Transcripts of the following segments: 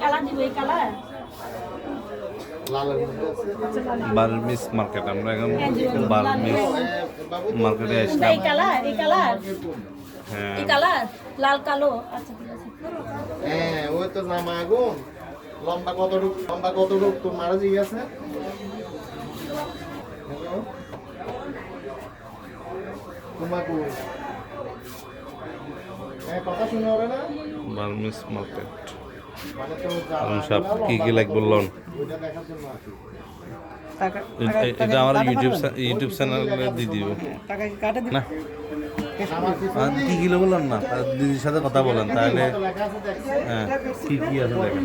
Colour দিব এই colour? আছে। বার্মিস মার্কেট আমরা এখন হ্যাঁ, বার্মিস মার্কেটে এই কালার এই কালার? হ্যাঁ। এই কালার? লাল কালো? আচ্ছা ঠিক আছে। হ্যাঁ ওই তো জামা আগুন লম্বা কতটুক লম্বা কতটুক তোর মারা জিজ্ঞাসা হ্যালো তোমাকে হ্যাঁ কথা শুনে হবে না? Burmese market. তো সব কি কি লম্বা লাগবে লোন ওইটা দেখার জন্য আসি এটা আমার ইউটিউব ইউটিউব চ্যানেলে দিয়ে দিব। না। আর কি কিলো বললেন না? দিদির সাথে কথা বলেন তাহলে হ্যাঁ কি কি আছে দেখেন।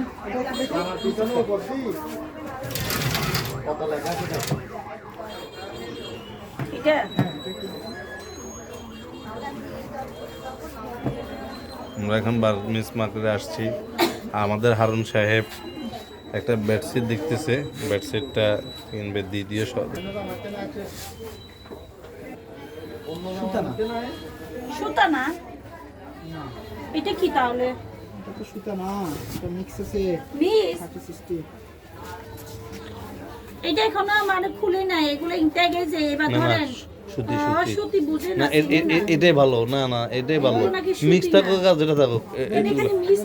আমরা এখন বার্মিস মার্কেটে আসছি। আমাদের হারুন সাহেব একটা বেডশিট দেখতেছে। বেডশিটটা কিনবে দিদিও সব সুতা না? এটা কি তাহলে? এটা এখনও মানে খুলে নাই এগুলো ইনতে গেছে এবার ধরেন। সুতি, ও, সুতি। সুতি বুঝে না এটাই ভালো না না এটাই ভালো। মিক্স থাকুক। আর যেটা থাকুক নাই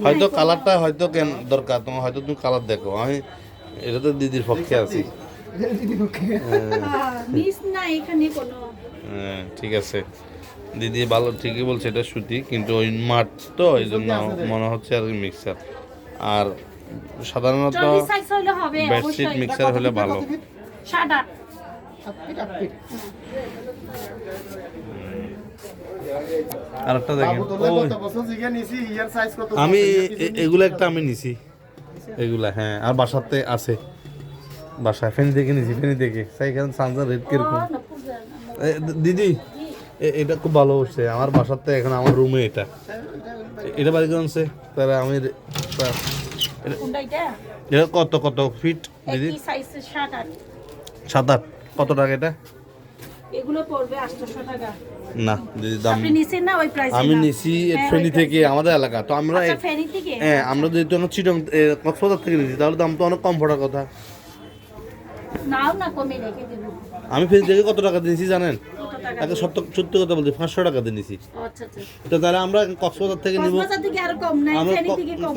হয়তো কালারটা হয়তো কেন দরকার তোমার হয়তো তুমি কালার দেখো। আমি এটা তো দিদির পক্ষে আছি। হ্যাঁ ঠিক আছে। দিদি ভালো ঠিকই বলছে এটা সুতি কিন্তু ওই মাঠ তো এই জন্য মনে হচ্ছে আর মিক্সার আর সাধারণত চল্লিশ সাইজ হলে হবে বেডশিট মিক্সার হলে ভালো। সাত আট আট ফিট আট ফিট আর একটা দেখেন আমি এগুলো একটা আমি নিছি। এগুলা হ্যাঁ আর বাসাতে আছে। বাসায় ফেনি থেকে নিছি ফেনি থেকে সাইকেল সানজার রেট কীরকম? দিদি এ- এটা খুব ভালো হচ্ছে। আমার বাসাতে এখন আমার রুমে এটা। এটা বাড়ি করছে তাহলে আমি এটা কত কত ফিট দিদি? সাত আট। কত টাকা এটা? এগুলো পড়বে আটশোশো টাকা। না দিদি দাম আপনি নিছেন না ওই প্রাইস আমি নিছি ফেনি থেকে আমাদের এলাকা তো আমরা আচ্ছা থেকে? হ্যাঁ আমরা যেহেতু আমরা চিটং কক্সবাজার থেকে নিছি তাহলে দাম তো অনেক কম পড়ার কথা। নাও না কমে রেখে দেবো। আমি ফেনি থেকে কত টাকা দিয়েছি জানেন? টাকা সত্য সত্যি কথা বলছি পাঁচশো টাকা দিয়ে নিছি। ও, আচ্ছা আচ্ছা। তো তাহলে আমরা কক্সবাজার থেকে নিব আমরা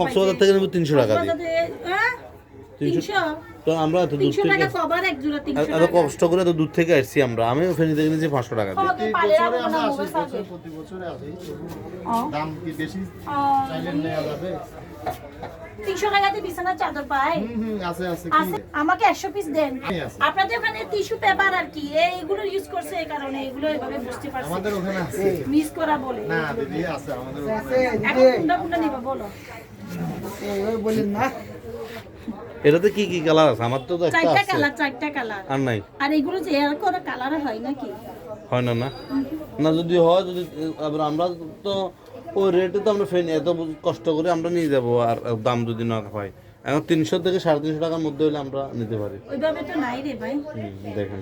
কক্সবাজার থেকে নেব তিনশো টাকা দিয়ে। তো আমরা দূর থেকে এত কষ্ট করে এত দূর থেকে আসছি আমরা। আমি ফেনি থেকে নিয়েছি পাঁচশো টাকা তিনশো টাকাতে বিছানার চাদর পায়? আমাকে একশো পিস দেন। আপনাদের ওখানে টিস্যু পেপার আর কি? এইগুলো ইউজ করছে এই কারণে এগুলো এভাবে বুঝতে পারছি। আমাদের ওখানে আছে। মিস করা বলে। না দিদি আছে আমাদের ওখানে। এখন কোনটা কোনটা নিবা বলো। এইভাবে বলেন না। এটাতে কি কি কালার আছে? আমার তো একটা চারটা কালার চারটা কালার আর নাই? আর এগুলো যে এর করে কালার হয় নাকি? হয় না না? না যদি হয় যদি আবার আমরা তো ওই রেটে তো আমরা ফেনি এত কষ্ট করে আমরা নিয়ে যাব আর দাম যদি না হয়। এখন তিনশো থেকে সাড়ে তিনশো টাকার মধ্যে হলে আমরা নিতে পারি। ওইভাবে তো নাই রে ভাই। দেখেন।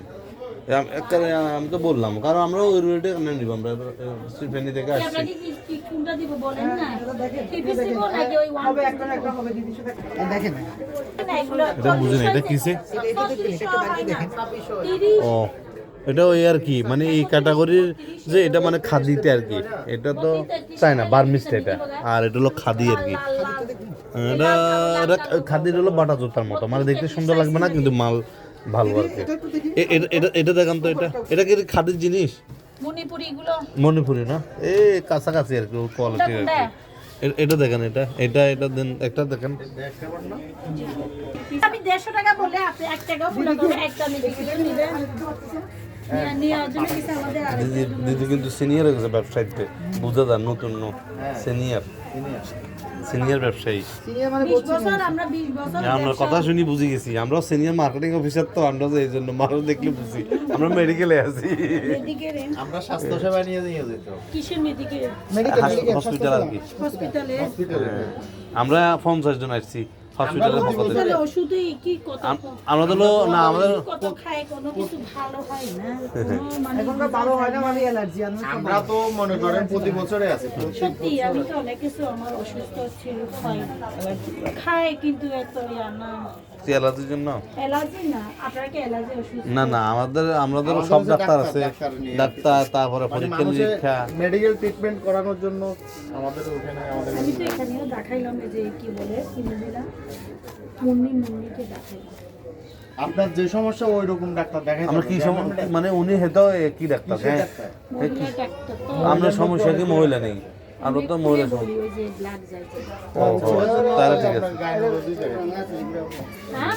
আম- তো বললাম কারণ আমরা ওই রেটে নিব আমরা ফেনি থেকে আসছি। এগুলো এটা বুঝি না। এটা কিসে ও এটা ওই আর কি মানে এই ক্যাটাগরির যে এটা মানে খাদিতে আর কি এটা তো চাই না বার্মিসটা এটা। আর এটা হলো খাদি আর কি। এটা এটা খাদির হলো বাটা জুতার মতো মানে দেখতে সুন্দর লাগবে না কিন্তু মাল ভালো আর কি। এ- এটা এটা এটা দেখান তো এটা এটা কি খাদির জিনিস? মণিপুরি না? এ কাছাকাছি আর কি কোয়ালিটি আর কি। এটা দেখেন এটা। এটা এটা দেন একটা দেখেন। আমি দেড়শো টাকা বলে আপনি এক টাকা পুরো করে একটা দিদি দিদি কিন্তু সিনিয়র হয়ে গেছে ব্যবসায়ীতে। বুঝে যান নতুন সিনিয়র সিনিয়র ব্যবসায়ী। মানে আমরা বিশ বছর আমরা কথা শুনি বুঝে গেছি। আমরা সিনিয়র মার্কেটিং অফিসার তো আমরা এই জন্য মানুষ দেখলে বুঝি। আমরা মেডিকেলে আছি। আমরা স্বাস্থ্য সেবা নিয়ে নিয়ে যেত হসপিটাল আর কি। হ্যাঁ। আমরা পঞ্চাশ জন আসছি। কি কত আম- আমরা তো না আমাদের কত খায় কোনো কিছু ভালো হয় না। কোনো মানে ভালো হয় না মানে অ্যালার্জি আমরা তো মনে করেন প্রতি বছরে আছে। সত্যি আমি তো অনেক কিছু আমার অসুস্থ ছিল খাই কিন্তু এত ইয়া না। কি অ্যালার্জির জন্য? অ্যালার্জি না আপনার কি অ্যালার্জি ওষুধ না না আমাদের আমাদের আমাদের সব ডাক্তার আছে। ডাক্তার তারপরে মানে পরীক্ষা নিরীক্ষা। মেডিকেল ট্রিটমেন্ট করানোর জন্য আমাদের ওখানে আমাদের আমি তো এখানেও দেখাইলাম যে কি বলে মহিলা মুন্নি মুন্নিকে দেখাইলাম আপনার যে সমস্যা ওই রকম ডাক্তার দেখাই আমরা কি সম- মানে উনি হেতো কি ডাক্তার? হ্যাঁ। মহিলা ডাক্তার তো। আমরা সমস্যা কি মহিলা নেই? আমরা তো মহিলা তাহলে ঠিক আছে। হ্যাঁ?